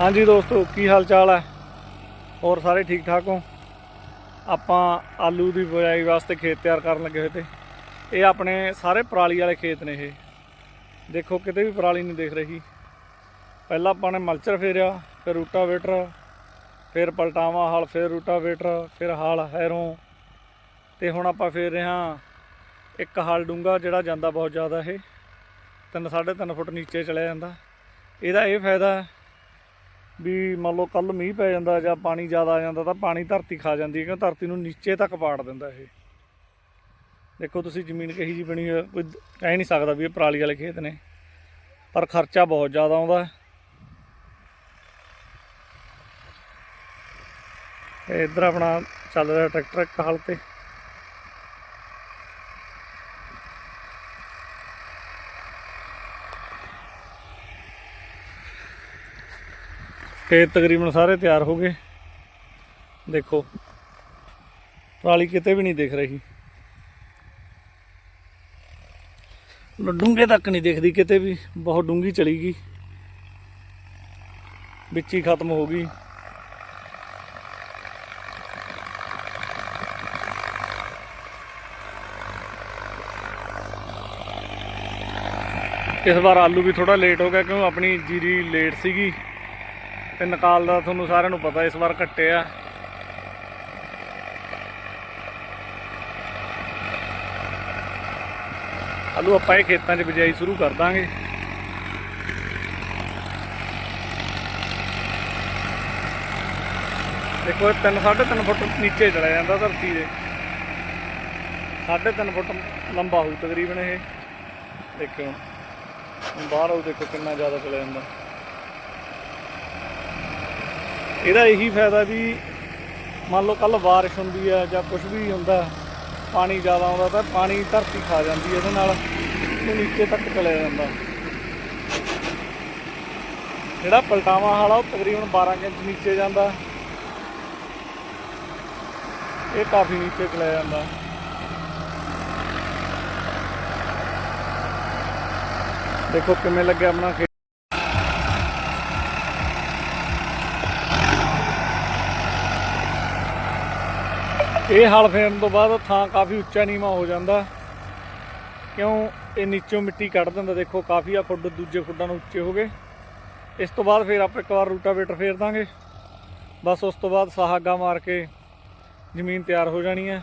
ਹਾਂਜੀ ਦੋਸਤੋ, ਕੀ ਹਾਲ ਚਾਲ ਹੈ? ਹੋਰ ਸਾਰੇ ਠੀਕ ਠਾਕ ਹੋ? ਆਪਾਂ ਆਲੂ ਦੀ ਬਜਾਈ ਵਾਸਤੇ ਖੇਤ ਤਿਆਰ ਕਰਨ ਲੱਗੇ ਹੋਏ ਤੇ। ਇਹ ਆਪਣੇ ਸਾਰੇ ਪਰਾਲੀ ਵਾਲੇ ਖੇਤ ਨੇ ਇਹ। ਦੇਖੋ, ਕਿਤੇ ਵੀ ਪਰਾਲੀ ਨਹੀਂ ਦਿਖ ਰਹੀ। ਪਹਿਲਾਂ ਆਪਾਂ ਨੇ ਮਲਚਰ ਫੇਰਿਆ, ਫਿਰ ਰੂਟਾਵੇਟਰ, ਫਿਰ ਪਲਟਾਵਾ ਹਲ, ਫਿਰ ਰੂਟਾਵੇਟਰ, ਫਿਰ ਹਲ, ਹੈਰੋਂ। ਤੇ ਹੁਣ ਆਪਾਂ ਫੇਰ ਰਹੇ ਹਾਂ ਇੱਕ ਹਲ ਡੂੰਗਾ ਜਿਹੜਾ ਜਾਂਦਾ ਬਹੁਤ ਜ਼ਿਆਦਾ ਇਹ। ਤਿੰਨ, ਸਾਢੇ ਤਿੰਨ ਫੁੱਟ ਨੀਚੇ ਚਲਿਆ ਜਾਂਦਾ। ਇਹਦਾ ਇਹ ਫਾਇਦਾ ਹੈ ਵੀ ਮੰਨ ਲਓ ਕੱਲ ਮੀਂਹ ਪੈ ਜਾਂਦਾ ਜਾਂ ਪਾਣੀ ਜ਼ਿਆਦਾ ਆ ਜਾਂਦਾ ਤਾਂ ਪਾਣੀ ਧਰਤੀ ਖਾ ਜਾਂਦੀ ਹੈ ਕਿ ਧਰਤੀ ਨੂੰ ਨੀਚੇ ਤੱਕ ਪਾੜ ਦਿੰਦਾ ਇਹ। ਦੇਖੋ ਤੁਸੀਂ ਜ਼ਮੀਨ ਕਹੀ ਜੀ ਬਣੀ ਹੈ, ਕੋਈ ਕਹਿ ਨਹੀਂ ਸਕਦਾ ਵੀ ਇਹ ਪਰਾਲੀ ਵਾਲੇ ਖੇਤ ਨੇ ਪਰ ਖਰਚਾ ਬਹੁਤ ਜ਼ਿਆਦਾ ਆਉਂਦਾ ਹੈ। ਤੇ ਇੱਧਰ ਆਪਣਾ ਚੱਲ ਰਿਹਾ ਟਰੈਕਟਰ ਇੱਕ ਹਲ ਤੇ। ਖੇਤ ਤਕਰੀਬਨ ਸਾਰੇ ਤਿਆਰ ਹੋ ਗਏ। ਦੇਖੋ ਪਰਾਲੀ ਕਿਤੇ ਵੀ ਨਹੀਂ ਦਿਖ ਰਹੀ। ਡੂੰਘੇ ਤੱਕ ਨਹੀਂ ਦਿਖਦੀ, ਕਿਤੇ ਵੀ ਬਹੁਤ ਡੂੰਗੀ ਚਲੀ ਗਈ। ਵਿੱਚ ਹੀ ਖਤਮ ਹੋ ਗਈ। ਇਸ ਵਾਰ ਆਲੂ ਵੀ ਥੋੜਾ ਲੇਟ ਹੋ ਗਿਆ, ਕਿਉਂ ਆਪਣੀ ਜੀਰੀ ਲੇਟ ਸੀਗੀ। ਤੇ ਨਿਕਾਲ ਦਾ ਤੁਹਾਨੂੰ ਸਾਰਿਆਂ ਨੂੰ ਪਤਾ ਇਸ ਵਾਰ ਘੱਟੇ ਆ। ਆਲੂ ਆਪਾਂ ਇਹ ਖੇਤਾਂ 'ਚ ਬਿਜਾਈ ਸ਼ੁਰੂ ਕਰ ਦਾਂਗੇ। ਦੇਖੋ ਇਹ 3 3.5 ਫੁੱਟ ਨੀਚੇ ਚਲਾ ਜਾਂਦਾ ਧਰਤੀ ਦੇ। 3.5 ਫੁੱਟ ਲੰਬਾ ਹੋਊ ਤਕਰੀਬਨ ਇਹ। ਦੇਖਿਓ ਬਾਹਰ ਉਹ ਦੇਖੋ ਕਿੰਨਾ ਜ਼ਿਆਦਾ ਚਲਾ ਜਾਂਦਾ। ਇਹਦਾ ਇਹੀ ਫਾਇਦਾ ਵੀ ਮੰਨ ਲਓ ਕੱਲ ਬਾਰਿਸ਼ ਹੁੰਦੀ ਹੈ ਜਾਂ ਕੁਝ ਵੀ ਹੁੰਦਾ, ਪਾਣੀ ਜ਼ਿਆਦਾ ਆਉਂਦਾ ਤਾਂ ਪਾਣੀ ਧਰਤੀ ਖਾ ਜਾਂਦੀ ਇਹਦੇ ਨਾਲ ਉਹ ਨੀਚੇ ਤੱਕ ਚਲੇ ਜਾਂਦਾ। ਜਿਹੜਾ ਪਲਟਾਵਾਂ ਹਾਲਾ ਉਹ ਤਕਰੀਬਨ 12 ਇੰਚ ਨੀਚੇ ਜਾਂਦਾ। ਇਹ ਕਾਫੀ ਨੀਚੇ ਚਲਾ ਜਾਂਦਾ। ਦੇਖੋ ਕਿਵੇਂ ਲੱਗਿਆ ਆਪਣਾ ਇਹ ਹਲ ਫੇਰਨ ਤੋਂ ਬਾਅਦ ਥਾਂ ਕਾਫੀ ਉੱਚਾ ਨੀਵਾਂ ਹੋ ਜਾਂਦਾ। ਕਿਉਂ? ਇਹ ਨੀਚੋਂ ਮਿੱਟੀ ਕੱਢ ਦਿੰਦਾ। ਦੇਖੋ, ਕਾਫੀ ਆ ਫੁੱਟ, ਦੂਜੇ ਫੁੱਟਾਂ ਨੂੰ ਉੱਚੇ ਹੋ ਗਏ। ਇਸ ਤੋਂ ਬਾਅਦ ਫਿਰ ਆਪਾਂ ਇੱਕ ਵਾਰ ਰੂਟਾਵੇਟਰ ਫੇਰ ਦਾਂਗੇ। ਬਸ ਉਸ ਤੋਂ ਬਾਅਦ ਸਹਾਗਾ ਮਾਰ ਕੇ ਜ਼ਮੀਨ ਤਿਆਰ ਹੋ ਜਾਣੀ ਹੈ।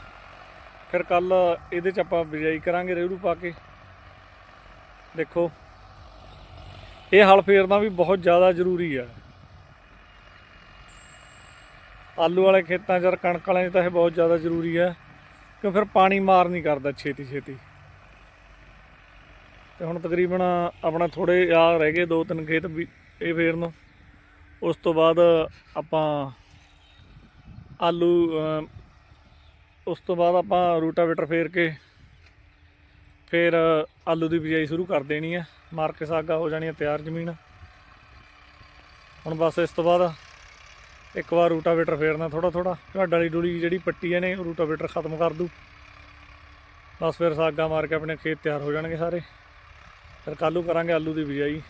ਫਿਰ ਕੱਲ ਇਹਦੇ ਚ ਆਪਾਂ ਬਿਜਾਈ ਕਰਾਂਗੇ ਰੇਰੂ ਪਾ ਕੇ। ਦੇਖੋ, ਇਹ ਹਲ ਫੇਰਨਾ ਵੀ ਬਹੁਤ ਜ਼ਿਆਦਾ ਜ਼ਰੂਰੀ ਆ। ਆਲੂ ਵਾਲੇ ਖੇਤਾਂ 'ਚ ਕਣਕ ਵਾਲਿਆਂ 'ਚ ਤਾਂ ਇਹ ਬਹੁਤ ਜ਼ਿਆਦਾ ਜ਼ਰੂਰੀ ਹੈ ਕਿਉਂ ਫਿਰ ਪਾਣੀ ਮਾਰ ਨਹੀਂ ਕਰਦਾ ਛੇਤੀ ਛੇਤੀ। ਤੇ ਹੁਣ ਤਕਰੀਬਨ ਆਪਣਾ ਥੋੜੇ ਆ ਰਹਿ ਗਏ ਦੋ ਤਿੰਨ ਖੇਤ ਵੀ ਇਹ ਫੇਰ ਨੂੰ ਉਸ ਤੋਂ ਬਾਅਦ ਆਪਾਂ ਆਲੂ ਉਸ ਤੋਂ ਬਾਅਦ ਆਪਾਂ ਰੂਟਾਵੇਟਰ ਫੇਰ ਕੇ ਫਿਰ ਆਲੂ ਦੀ ਬਿਜਾਈ ਸ਼ੁਰੂ ਕਰ ਦੇਣੀ ਹੈ। ਮਾਰ ਕੇ ਸਾਗਾ ਹੋ ਜਾਣੀ ਹੈ ਤਿਆਰ ਜ਼ਮੀਨ। ਹੁਣ ਬਸ ਇਸ ਤੋਂ ਬਾਅਦ ਇੱਕ ਵਾਰ ਰੂਟਾਵੇਟਰ ਫੇਰਨਾ ਥੋੜਾ ਥੋੜਾ ਕਿਉਂ ਡਲੀ ਡੁਲੀ ਜਿਹੜੀ ਪੱਟੀ ਹੈ ਨੇ, ਉਹ ਰੂਟਾਵੇਟਰ ਖਤਮ ਕਰ ਦੂ ਬਸ ਫਿਰ ਸਾਗਾ ਮਾਰ ਕੇ ਆਪਣੇ ਖੇਤ ਤਿਆਰ ਹੋ ਜਾਣਗੇ ਸਾਰੇ। ਫਿਰ ਕੱਲੂ ਕਰਾਂਗੇ ਆਲੂ ਦੀ ਬਿਜਾਈ।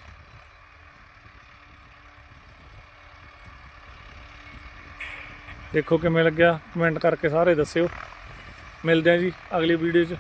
ਦੇਖੋ ਕਿਵੇਂ ਲੱਗਿਆ। ਕਮੈਂਟ ਕਰਕੇ ਸਾਰੇ ਦੱਸਿਓ। ਮਿਲਦੇ ਆ ਜੀ ਅਗਲੀ ਵੀਡੀਓ 'ਚ।